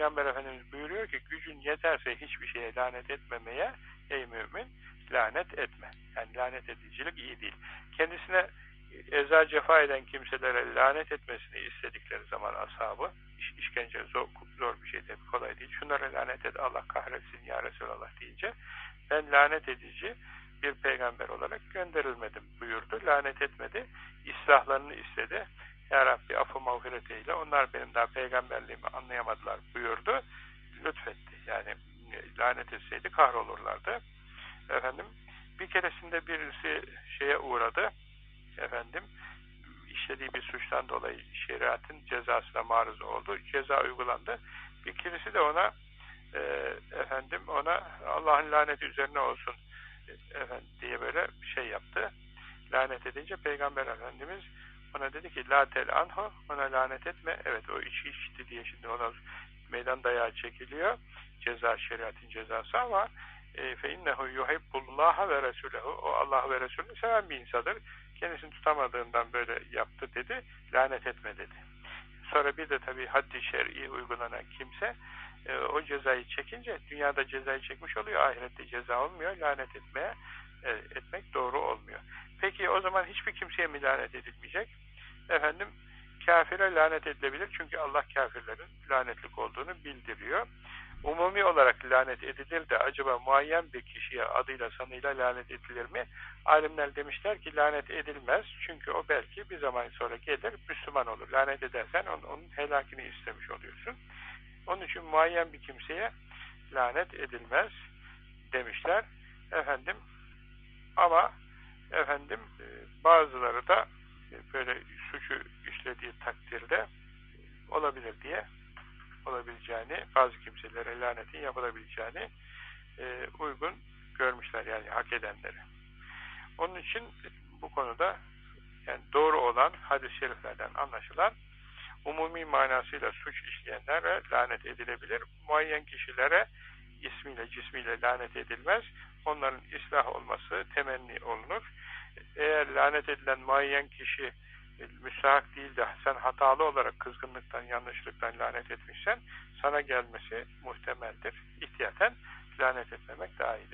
Peygamber Efendimiz buyuruyor ki gücün yeterse hiçbir şeye lanet etmemeye ey mümin lanet etme. Yani lanet edicilik iyi değil. Kendisine eza cefa eden kimselere lanet etmesini istedikleri zaman ashabı, iş, işkence zor, zor bir şey tabii kolay değil. Şunlara lanet et Allah kahretsin ya Resulallah deyince ben lanet edici bir peygamber olarak gönderilmedim buyurdu. Lanet etmedi. İslahlarını istedi. Ya Rabbi affı mağfiret eyle. Onlar benim daha peygamberliğimi anlayamadılar buyurdu. Lütfetti. Yani lanet etseydi kahrolurlardı. Efendim bir keresinde birisi şeye uğradı. Efendim işlediği bir suçtan dolayı şeriatın cezasına maruz oldu. Ceza uygulandı. Bir kirisi de ona e, efendim ona Allah'ın laneti üzerine olsun efendim, diye böyle şey yaptı. Lanet edince Peygamber Efendimiz ona dedi ki la tel anhu ona lanet etme. Evet o içki içti diye şimdi ona meydan dayağı çekiliyor. Ceza şeriatın cezası ama fe innehu yuhibbullaha ve resulehu o Allah ve Resulünü seven bir insandır. Kendisini tutamadığından böyle yaptı dedi. Lanet etme dedi. Sonra bir de tabii haddi şer'i uygulanan kimse e, o cezayı çekince dünyada cezayı çekmiş oluyor. Ahirette ceza olmuyor. Lanet etmeye e, etmek doğru olmuyor. Peki o zaman hiçbir kimseye mi lanet edilmeyecek? Efendim kafire lanet edilebilir. Çünkü Allah kafirlerin lanetlik olduğunu bildiriyor. Umumi olarak lanet edilir de acaba muayyen bir kişiye adıyla sanıyla lanet edilir mi? Alimler demişler ki lanet edilmez. Çünkü o belki bir zaman sonra gelir Müslüman olur. Lanet edersen onun, onun helakini istemiş oluyorsun. Onun için muayyen bir kimseye lanet edilmez demişler. Efendim ama efendim e, bazıları da böyle suçu işlediği takdirde olabilir diye olabileceğini, bazı kimselere lanetin yapılabileceğini e, uygun görmüşler yani hak edenleri. Onun için bu konuda yani doğru olan hadis-i şeriflerden anlaşılan umumi manasıyla suç işleyenlere lanet edilebilir. Muayyen kişilere ismiyle cismiyle lanet edilmez. Onların ıslah olması temenni olunur. Eğer lanet edilen muayyen kişi müstahak değil de sen hatalı olarak kızgınlıktan, yanlışlıktan lanet etmişsen sana gelmesi muhtemeldir. İhtiyaten lanet etmemek daha iyidir.